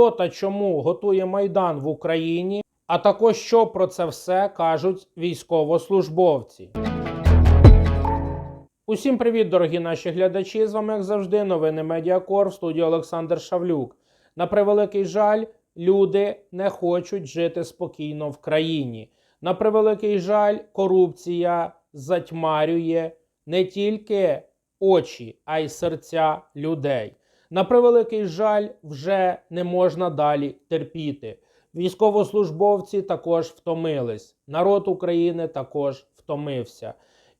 хто та чому готує майдан в Україні, а також що про це все кажуть військовослужбовці. Усім привіт, дорогі наші глядачі! З вами, як завжди, новини Медіакор в студії Олександр Шавлюк. На превеликий жаль, люди не хочуть жити спокійно в країні. На превеликий жаль, корупція затьмарює не тільки очі, а й серця людей. На превеликий жаль, вже не можна далі терпіти. Військовослужбовці також втомились. Народ України також втомився.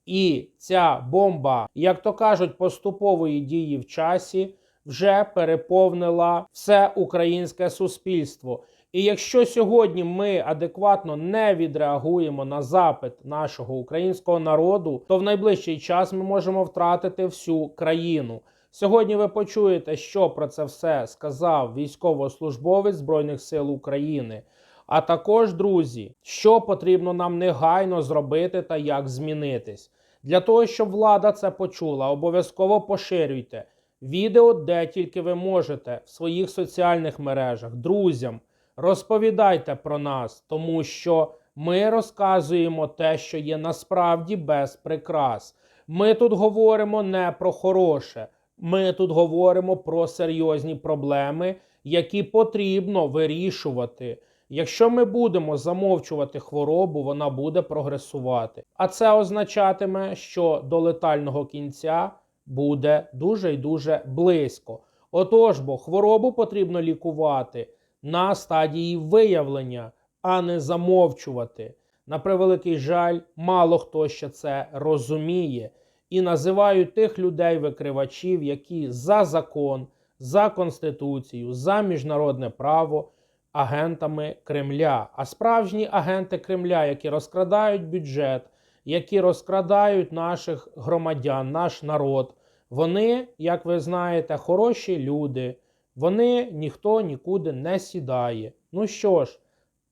І ця бомба, як то кажуть, поступової дії в часі вже переповнила все українське суспільство. І якщо сьогодні ми адекватно не відреагуємо на запит нашого українського народу, то в найближчий час ми можемо втратити всю країну. Сьогодні ви почуєте, що про це все сказав військовослужбовець Збройних сил України. А також, друзі, що потрібно нам негайно зробити та як змінитись. Для того, щоб влада це почула, обов'язково поширюйте відео, де тільки ви можете, в своїх соціальних мережах, друзям. Розповідайте про нас, тому що ми розказуємо те, що є насправді без прикрас. Ми тут говоримо не про хороше, ми тут говоримо про серйозні проблеми, які потрібно вирішувати. Якщо ми будемо замовчувати хворобу, вона буде прогресувати. А це означатиме, що до летального кінця буде дуже і дуже близько. Отож, бо хворобу потрібно лікувати на стадії виявлення, а не замовчувати. На превеликий жаль, мало хто ще це розуміє і називають тих людей-викривачів, які за закон, за конституцію, за міжнародне право агентами Кремля. А справжні агенти Кремля, які розкрадають бюджет, які розкрадають наших громадян, наш народ, вони, як ви знаєте, хороші люди. Вони ніхто нікуди не сідає. Ну що ж,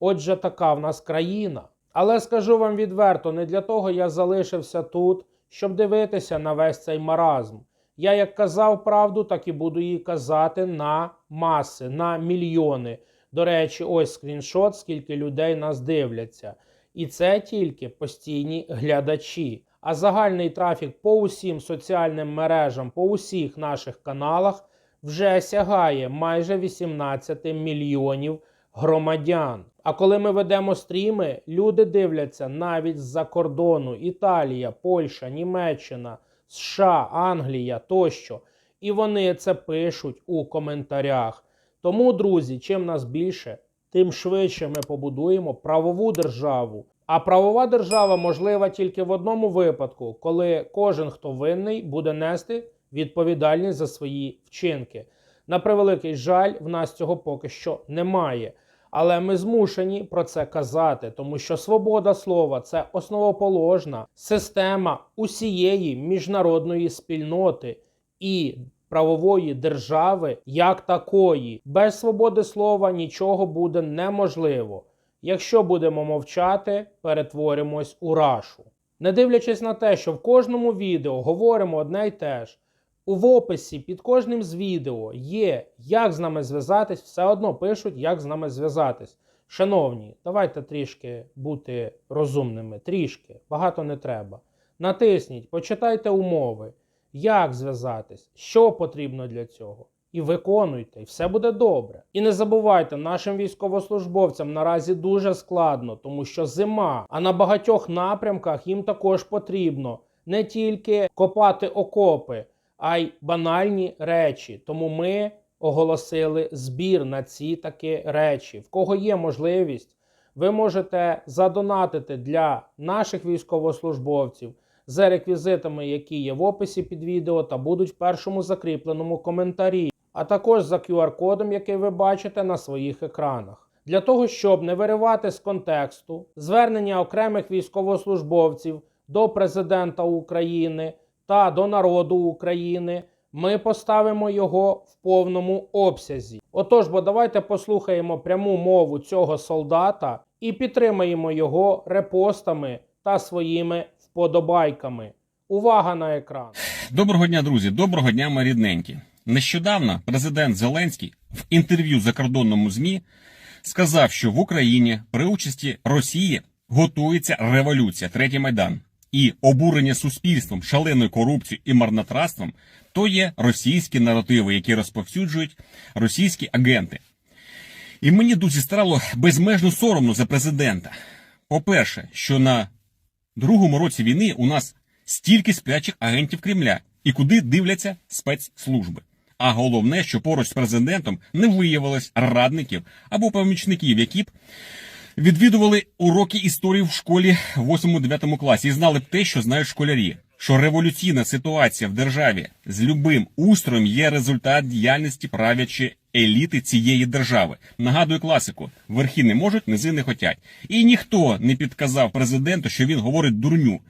отже, така в нас країна. Але скажу вам відверто, не для того я залишився тут, щоб дивитися на весь цей маразм. Я як казав правду, так і буду її казати на маси, на мільйони. До речі, ось скріншот, скільки людей нас дивляться. І це тільки постійні глядачі. А загальний трафік по усім соціальним мережам, по усіх наших каналах вже сягає майже 18 мільйонів громадян. А коли ми ведемо стріми, люди дивляться навіть з-за кордону: Італія, Польща, Німеччина, США, Англія тощо. І вони це пишуть у коментарях. Тому, друзі, чим нас більше, тим швидше ми побудуємо правову державу. А правова держава можлива тільки в одному випадку, коли кожен, хто винний, буде нести відповідальність за свої вчинки. На превеликий жаль, в нас цього поки що немає. Але ми змушені про це казати, тому що свобода слова це основоположна система усієї міжнародної спільноти і правової держави як такої. Без свободи слова нічого буде неможливо. Якщо будемо мовчати, перетворимось у рашу. Не дивлячись на те, що в кожному відео говоримо одне й те ж. В описі під кожним з відео є, як з нами зв'язатись, все одно пишуть, як з нами зв'язатись. Шановні, давайте трішки бути розумними, трішки, багато не треба. Натисніть, почитайте умови, як зв'язатись, що потрібно для цього. І виконуйте, і все буде добре. І не забувайте, нашим військовослужбовцям наразі дуже складно, тому що зима, а на багатьох напрямках їм також потрібно не тільки копати окопи а й банальні речі. Тому ми оголосили збір на ці такі речі. В кого є можливість, ви можете задонатити для наших військовослужбовців за реквізитами, які є в описі під відео та будуть в першому закріпленому коментарі, а також за QR-кодом, який ви бачите на своїх екранах. Для того, щоб не виривати з контексту звернення окремих військовослужбовців до президента України та до народу України, ми поставимо його в повному обсязі. Отож, бо давайте послухаємо пряму мову цього солдата і підтримаємо його репостами та своїми вподобайками. Увага на екран! Доброго дня, друзі! Доброго дня, мої рідненькі! Нещодавно президент Зеленський в інтерв'ю закордонному ЗМІ сказав, що в Україні при участі Росії готується революція, третій майдан, і обурення суспільством, шаленою корупцією і марнотратством то є російські наративи, які розповсюджують російські агенти. І мені дуже стало безмежно соромно за президента. По-перше, що на другому році війни у нас стільки сплячих агентів Кремля, і куди дивляться спецслужби. А головне, що поруч з президентом не виявилось радників або помічників, які б відвідували уроки історії в школі в 8-9 класі і знали б те, що знають школярі. Що революційна ситуація в державі з любим устроєм є результат діяльності правлячої еліти цієї держави. Нагадую класику: верхи не можуть, низи не хотять. І ніхто не підказав президенту, що він говорить дурню.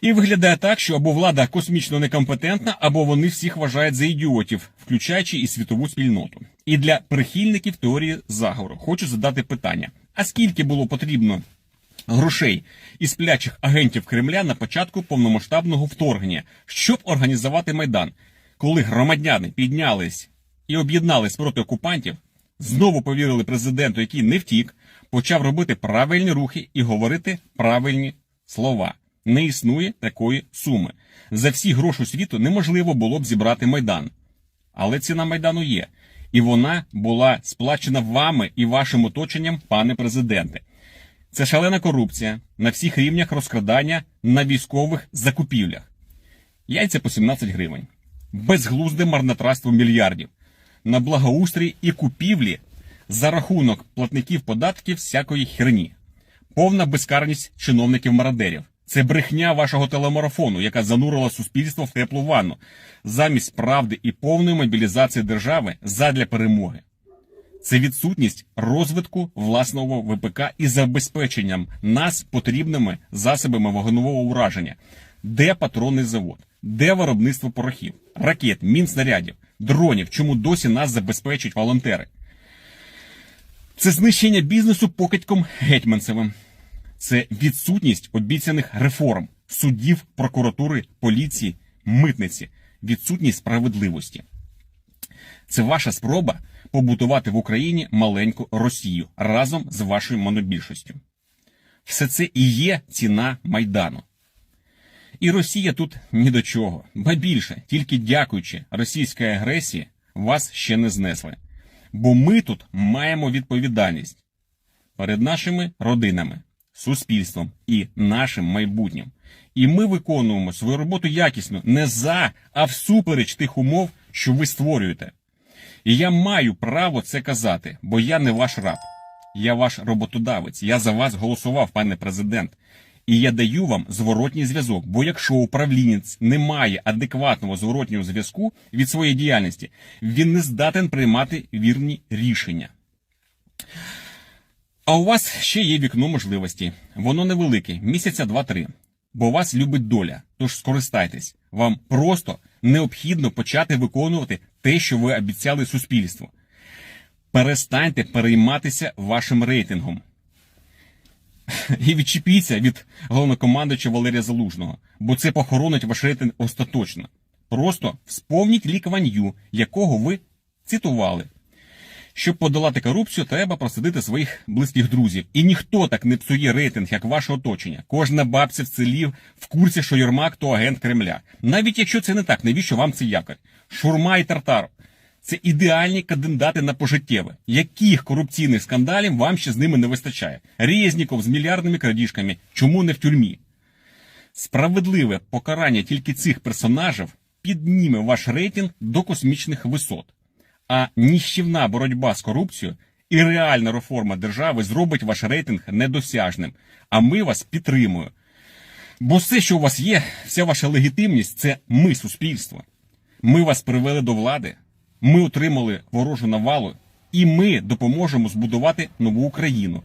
І виглядає так, що або влада космічно некомпетентна, або вони всіх вважають за ідіотів, включаючи і світову спільноту. І для прихильників теорії заговору хочу задати питання: а скільки було потрібно грошей і сплячих агентів Кремля на початку повномасштабного вторгнення, щоб організувати майдан, коли громадяни піднялись і об'єднались проти окупантів, знову повірили президенту, який не втік, почав робити правильні рухи і говорити правильні слова. Не існує такої суми. За всі гроші світу неможливо було б зібрати майдан. Але ціна майдану є, і вона була сплачена вами і вашим оточенням, пане президенте. Це шалена корупція на всіх рівнях розкрадання на військових закупівлях. Яйця по 17 гривень. Безглузде марнотратство мільярдів. На благоустрій і купівлі за рахунок платників податків всякої херні. Повна безкарність чиновників-мародерів. Це брехня вашого телемарафону, яка занурила суспільство в теплу ванну, замість правди і повної мобілізації держави задля перемоги. Це відсутність розвитку власного ВПК і забезпеченням нас потрібними засобами вогневого ураження. Де патронний завод? Де виробництво порохів, ракет, мін снарядів, дронів? Чому досі нас забезпечують волонтери? Це знищення бізнесу покидьком гетьманцевим. Це відсутність обіцяних реформ судів, прокуратури, поліції, митниці, відсутність справедливості. Це ваша спроба побутувати в Україні маленьку Росію разом з вашою монобільшістю. Все це і є ціна Майдану. І Росія тут ні до чого. Ба більше, тільки дякуючи російській агресії, вас ще не знесли. Бо ми тут маємо відповідальність перед нашими родинами, суспільством і нашим майбутнім. І ми виконуємо свою роботу якісно не за, а всупереч тих умов, що ви створюєте. І я маю право це казати, бо я не ваш раб. Я ваш роботодавець. Я за вас голосував, пане президент. І я даю вам зворотній зв'язок. Бо якщо управлінець не має адекватного зворотнього зв'язку від своєї діяльності, він не здатен приймати вірні рішення. А у вас ще є вікно можливості. Воно невелике, місяця два-три. Бо вас любить доля. Тож скористайтесь. Вам просто необхідно почати виконувати те, що ви обіцяли суспільству. Перестаньте перейматися вашим рейтингом. І відчепіться від головнокомандуюча Валерія Залужного, бо це похоронить ваш рейтинг остаточно. Просто вспомніть Лі Ю, якого ви цитували. Щоб подолати корупцію, треба просидити своїх близьких друзів. І ніхто так не псує рейтинг, як ваше оточення. Кожна бабця в селі в курсі, що Єрмак то агент Кремля. Навіть якщо це не так, навіщо вам це якорь? Шурма і тартар. Це ідеальні кандидати на пожиттєве. Яких корупційних скандалів вам ще з ними не вистачає? Резніков з мільярдними крадіжками. Чому не в тюрмі? Справедливе покарання тільки цих персонажів підніме ваш рейтинг до космічних висот. А ніщівна боротьба з корупцією і реальна реформа держави зробить ваш рейтинг недосяжним. А ми вас підтримуємо. Бо все, що у вас є, вся ваша легітимність це ми, суспільство. Ми вас привели до влади, ми отримали ворожу навалу, і ми допоможемо збудувати нову Україну,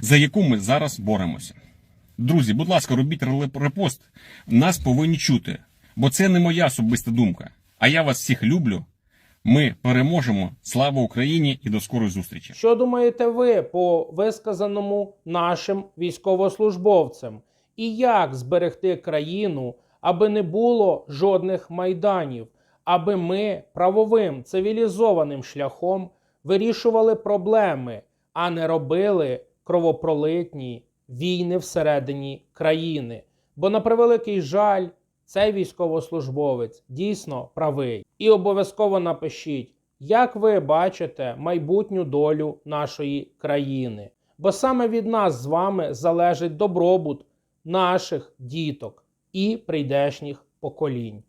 за яку ми зараз боремося. Друзі, будь ласка, робіть репост. Нас повинні чути, бо це не моя особиста думка. А я вас всіх люблю. Ми переможемо. Слава Україні і до скорої зустрічі! Що думаєте ви по висказаному нашим військовослужбовцям? І як зберегти країну, аби не було жодних майданів, аби ми правовим цивілізованим шляхом вирішували проблеми, а не робили кровопролитні війни всередині країни. Бо, на превеликий жаль, цей військовослужбовець дійсно правий. І обов'язково напишіть, як ви бачите майбутню долю нашої країни. Бо саме від нас з вами залежить добробут наших діток і прийдешніх поколінь.